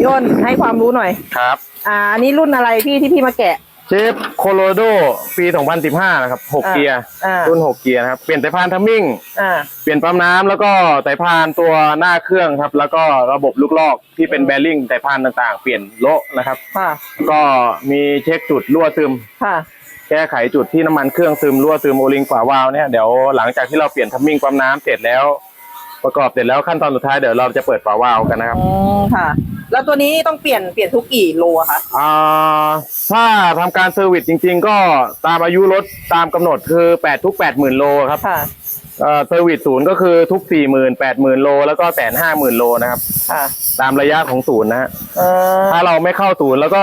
พี่อ้นให้ความรู้หน่อย ครับ อ่าอันนี้รุ่นอะไรพี่ที่พี่มาแกะ เชฟโคโลโดปี 2015 นะครับ 6 อ่าเกียร์ อ่า รุ่น 6 เกียร์นะครับ เปลี่ยนสายพานทัมมิ่ง อ่า เปลี่ยนปั๊มน้ำแล้วก็สายพานตัวหน้าเครื่องครับ แล้วก็ระบบลูกลอกที่เป็นแบริ่งสายพานต่างๆ เปลี่ยนโละนะครับ ค่ะ ก็มีเช็คจุดรั่วซึม ค่ะ แก้ไขจุดที่น้ำมันเครื่องซึมรั่วซึมโอลิงฝาวาล์วเนี่ยเดี๋ยวหลังจากที่เราเปลี่ยนทัมมิ่งปั๊มน้ำเสร็จแล้ว ประกอบเสร็จแล้วขั้นตอนสุดท้ายเดี๋ยวเราจะเปิดฝาวาล์วกันนะครับ อืมค่ะ แล้วตัวนี้ต้องเปลี่ยนเปลี่ยนทุกกี่โลอะคะอ่าถ้าทำการเซอร์วิสจริง ๆ ก็ตามอายุรถตามกำหนดคือ 8 ทุก 80,000 โลครับค่ะ เอ่อเซอร์วิสศูนย์ก็คือทุก 40,000 80,000 โล แล้วก็แสนห้าหมื่นโลนะครับ ค่ะตามระยะของศูนย์นะฮะเออถ้าเราไม่เข้าศูนย์แล้วก็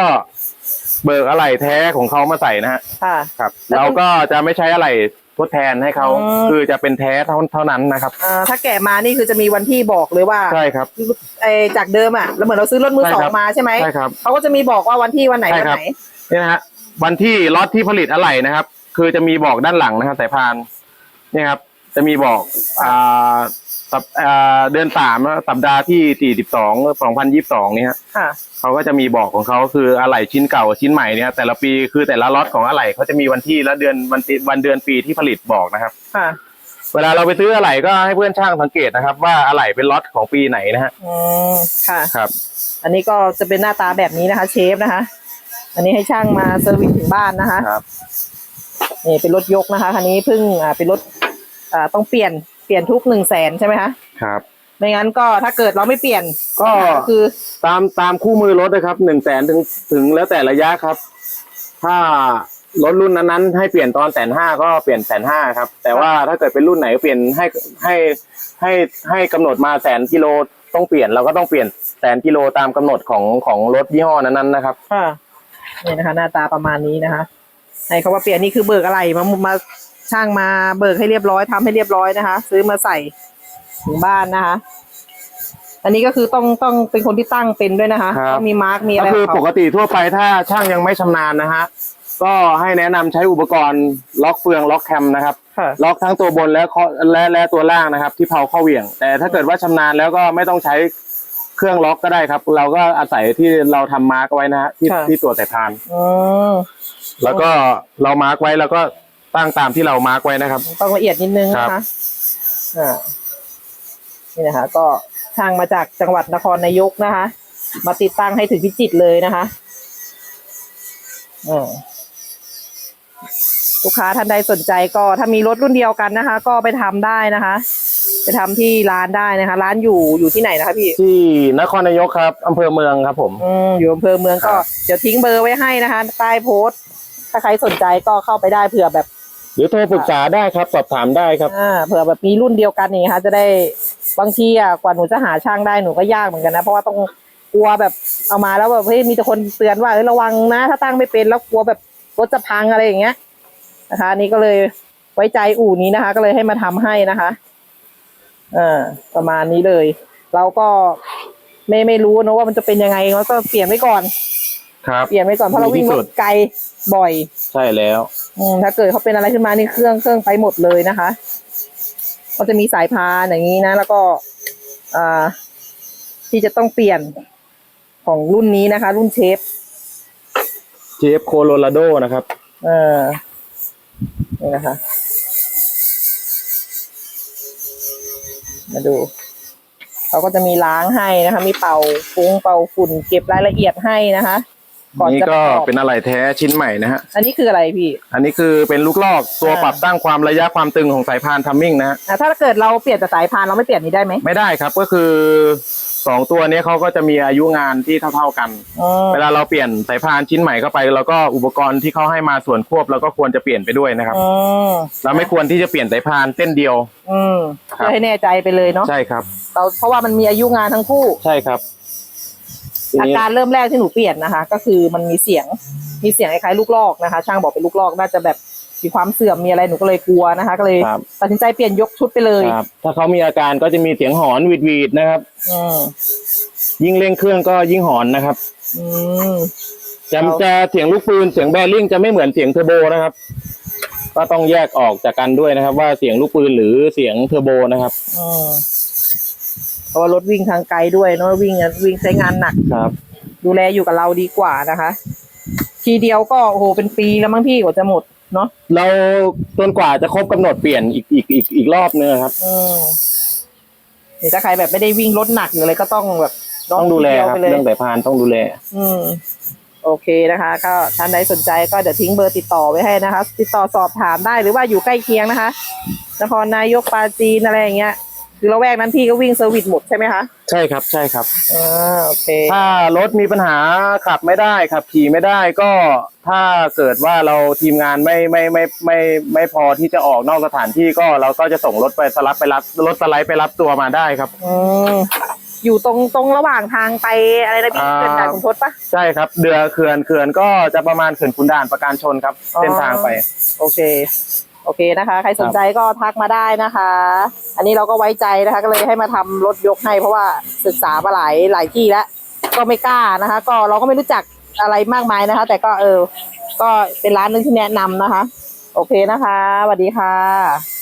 เบิกอะไหล่แท้ของเขามาใส่นะฮะค่ะ ครับ แล้วเราก็จะไม่ใช้อะไหล่ ทดแทนให้เขาอืม คือจะเป็นแท้เท่าเท่านั้นนะครับ อ่าถ้าแกะมานี่คือจะมีวันที่บอกเลยว่าใช่ครับไอจากเดิมอะแล้วเหมือนเราซื้อรถมือใช่สอครังบมาใช่ไหมใช่ครับ เขาก็จะมีบอกว่าวันที่วันไหนใช่วันครับ ไหนนี่นะฮะวันที่ล็อตที่ผลิตอะไหล่นะครับ คือจะมีบอกด้านหลังนะครับสายพานนี่ครับ จะมีบอกอ่า สัปอ่าเดือนสามนะสัปดาห์ที่สี่สิบสองสองพันยี่สิบสองนี่ฮะค่ะ เขาก็จะมีบอกของเขาคืออะไหล่ชิ้นเก่ากับชิ้นใหม่เนี่ยแต่ละปีคือแต่ละล็อตของอะไหล่เขาจะมีวันที่และเดือนวันติวันเดือนปีที่ผลิตบอกนะครับ ค่ะ เวลาเราไปซื้ออะไหล่ก็ให้เพื่อนช่างสังเกตนะครับ ว่าอะไหล่เป็นล็อตของปีไหนนะฮะอืม ค่ะ ครับ อันนี้ก็จะเป็นหน้าตาแบบนี้นะคะ เชฟนะคะ อันนี้ให้ช่างมาเซอร์วิสถึงบ้านนะคะ ครับ นี่เป็นรถยกนะคะคันนี้เพิ่งอ่าเป็นรถอ่าต้องเปลี่ยน เปลี่ยนทุกหนึ่งแสนใช่ไหมคะครับ ไม่งั้นก็ถ้าเกิดเราไม่เปลี่ยนก็ คือตามตามคู่มือรถนะครับหนึ่งแสนถึงถึงแล้วแต่ระยะครับ ถ้ารถรุ่นนั้นๆให้เปลี่ยนตอนแสนห้าก็เปลี่ยนแสนห้าครับ แต่ว่าถ้าเกิดเป็นรุ่นไหนเปลี่ยนให้ให้ให้ให้กำหนดมาแสนกิโลต้องเปลี่ยนเราก็ต้องเปลี่ยนแสนกิโลตามกำหนดของของรถยี่ห้อนั้นๆนะครับ ค่ะนี่นะคะ หน้าตาประมาณนี้นะคะให้เขาว่าเปลี่ยนนี่คือเบิกอะไรมามา ช่างมาเบิกให้เรียบร้อยทำให้เรียบร้อยนะคะ ซื้อมาใส่ถึงบ้านนะคะ อันนี้ก็คือต้องต้องเป็นคนที่ตั้งเป็นด้วยนะคะครับต้องมีมาร์กมีอะก็ไรคือของปเขากติทั่วไปถ้าช่างยังไม่ชำนาญนะฮะก็ให้แนะนำใช้อุปกรณ์ล็อกเฟืองล็อกแคมนะครับค่ะล็อกทั้งตัวบนและข้อและและตัวล่างนะครับ ที่เพาเข้าเหวี่ยง แต่ถ้าเกิดว่าชำนาญแล้วก็ไม่ต้องใช้เครื่องล็อกก็ได้ครับ เราก็อาศัยที่เราทำมาร์กไว้นะฮะที่ค่ะที่ตัวสายพานอืมแล้วก็เรามาร์กไว้แล้วก็ ตั้งตามที่เรามาร์กไว้นะครับ ต้องละเอียดนิดนึงนะครัคะบ อ่านี่นะคะ ก็ช่างมาจากจังหวัดนครนายกนะคะ มาติดตั้งให้ถึงพิจิตรเลยนะคะอ่าลูกค้าท่านใดสนใจก็ถ้ามีรถรุ่นเดียวกันนะคะ ก็ไปทำได้นะคะ ไปทำที่ร้านได้นะคะ ร้านอยู่อยู่ที่ไหนนะคะพี่ ที่นครนายกครับอำเภอเมืองครับผม อืมอยู่อำเภอเมืองก็ครับ เดี๋ยวทิ้งเบอร์ไว้ให้นะคะใต้โพสต์ ถ้าใครสนใจก็เข้าไปได้เผื่อแบบ หรือโทรปรึกษาได้ครับ สอบถามได้ครับ อ่าเผื่อแบบมีรุ่นเดียวกันอย่างเงี้ยค่ะจะได้บางทีอะกว่าหนูจะหาช่างได้หนูก็ยากเหมือนกันนะ เพราะว่าต้องกลัวแบบเอามาแล้วแบบเฮ้ยมีแต่คนเตือนว่าเฮ้ยระวังนะ ถ้าตั้งไม่เป็นแล้วกลัวแบบรถจะพังอะไรอย่างเงี้ยนะคะอันนี่ก็เลยไว้ใจอู่นี้นะคะ ก็เลยให้มาทำให้นะคะอ่าประมาณนี้เลย เราก็ไม่ไม่รู้นะว่ามันจะเป็นยังไงเราก็เปลี่ยนไว้ก่อน ครับ เปลี่ยนไว้ก่อนเพราะเราวิ่งดีที่รสุถดไกลบ่อย ใช่แล้วอืม ถ้าเกิดเขาเป็นอะไรขึ้นมานี่เครื่องเครื่องไปหมดเลยนะคะก็จะมีสายพานอย่างนี้นะ แล้วก็อ่าที่จะต้องเปลี่ยนของรุ่นนี้นะคะ รุ่นเชฟเชฟโคโลราโดนะครับ เออนี่นะคะ มาดูเขาก็จะมีล้างให้นะคะ มีเป่าฟุ้งเป่าฝุ่นเก็บรายละเอียดให้นะคะ ก่อนนี่จะปก็ระกอบ เป็นอะไรแท้ชิ้นใหม่นะฮะ อันนี้คืออะไรพี่ อันนี้คือเป็นลูกลอกตัวอ่า ปรับตั้งความระยะความตึงของสายพานทัมมิ่งนะฮะอะถ้าเกิดเราเปลี่ยนจากสายพานเราไม่เปลี่ยนนี้ได้ไหมไม่ได้ครับก็คือสองตัวนี้เขาก็จะมีอายุงานที่เท่า ๆกันอืมเวลาเราเปลี่ยนสายพานชิ้นใหม่เข้าไปเราก็อุปกรณ์ที่เขาให้มาส่วนควบเราก็ควรจะเปลี่ยนไปด้วยนะครับ อืมเราไม่ควรที่จะเปลี่ยนสายพานเส้นเดียว อืมครับ เพื่อให้แน่ใจไปเลยเนาะใช่ครับ เราเพราะว่ามันมีอายุงานทั้งคู่ ใช่ครับที อานี้การเริ่มแรกที่หนูเปลี่ยนนะคะ ก็คือมันมีเสียงมีเสียงคล้ายๆลูกลอกนะคะ ช่างบอกเป็นลูกลอกน่าจะแบบมีความเสื่อมมีอะไรหนูก็เลยกลัวนะคะ ก็เลยครับ ตัดสินใจเปลี่ยนยกชุดไปเลยครับ ถ้าเขามีอาการก็จะมีเสียงหอนหวีดๆนะครับ อืมยิ่งเร่งเครื่องก็ยิ่งหอนนะครับ อืม จะเอาจะเสียงลูกปืนเสียงแบริ่งจะไม่เหมือนเสียงเทอร์โบนะครับ ก็ต้องแยกออกจากกันด้วยนะครับ ว่าเสียงลูกปืนหรือเสียงเทอร์โบนะครับ อืมเพ ราะว่ารถวิ่งทางไกลด้วยเนาะวิ่งวิ่งใช้งานหนัก ครับอดูแลอยู่กับเราดีกว่านะคะ ทีเดียวก็โอ้โหเป็นปีแล้วมั้งพี่กว่าจะหมดเนาะเราจนกว่าจะครบกำหนดเปลี่ยนอีกอีกอีกอีกรอบนึงครับ อืมเดี๋ยวถ้าใครแบบไม่ได้วิ่งรถหนักหรืออะไรก็ต้องแบบต้องดูแลทีเยวครับไปเลยเรื่องสายพานต้องดูแล อืมโอเคนะคะ ก็ท่านใดสนใจก็เดี๋ยวทิ้งเบอร์ติดต่อไว้ให้นะคะ ติดต่อสอบถามได้หรือว่าอยู่ใกล้เคียงนะคะนครนายกปราจีนอะไรอย่างเงี้ย คือละแวกนั้นพี่ก็วิ่งเซอร์วิสหมดใช่ไหมคะใช่ครับใช่ครับ อ่าโอเคถ้ารถมีปัญหาขับไม่ได้ขับขี่ไม่ได้ก็ถ้าเกิดว่าเราทีมงานไม่ไม่ไม่ไม่ไม่ไม่พอที่จะออกนอกสถานที่ก็เราก็จะส่งรถไปสลับไปรับรถสไลด์ไปรับตัวมาได้ครับ อืมอยู่ตรงตรงระหว่างทางไปอะไรนะพี่อ่า เกินด่านคุณทศปะ ใช่ครับเดือเขื่อนเขื่อนก็จะประมาณเขื่อนขุนด่านประการชนครับ อ๋อ เส้นทางไป โอเค โอเคนะคะ ใครสนใจก็ทักมาได้นะคะ อันนี้เราก็ไว้ใจนะคะ ก็เลยให้มาทำรถยกให้ เพราะว่าศึกษามาหลายหลายที่แล้ว ก็ไม่กล้านะคะ ก็เราก็ไม่รู้จักอะไรมากมายนะคะ แต่ก็เออ ก็เป็นร้านหนึงที่แนะนำนะคะ โอเคนะคะสวัสดีค่ะ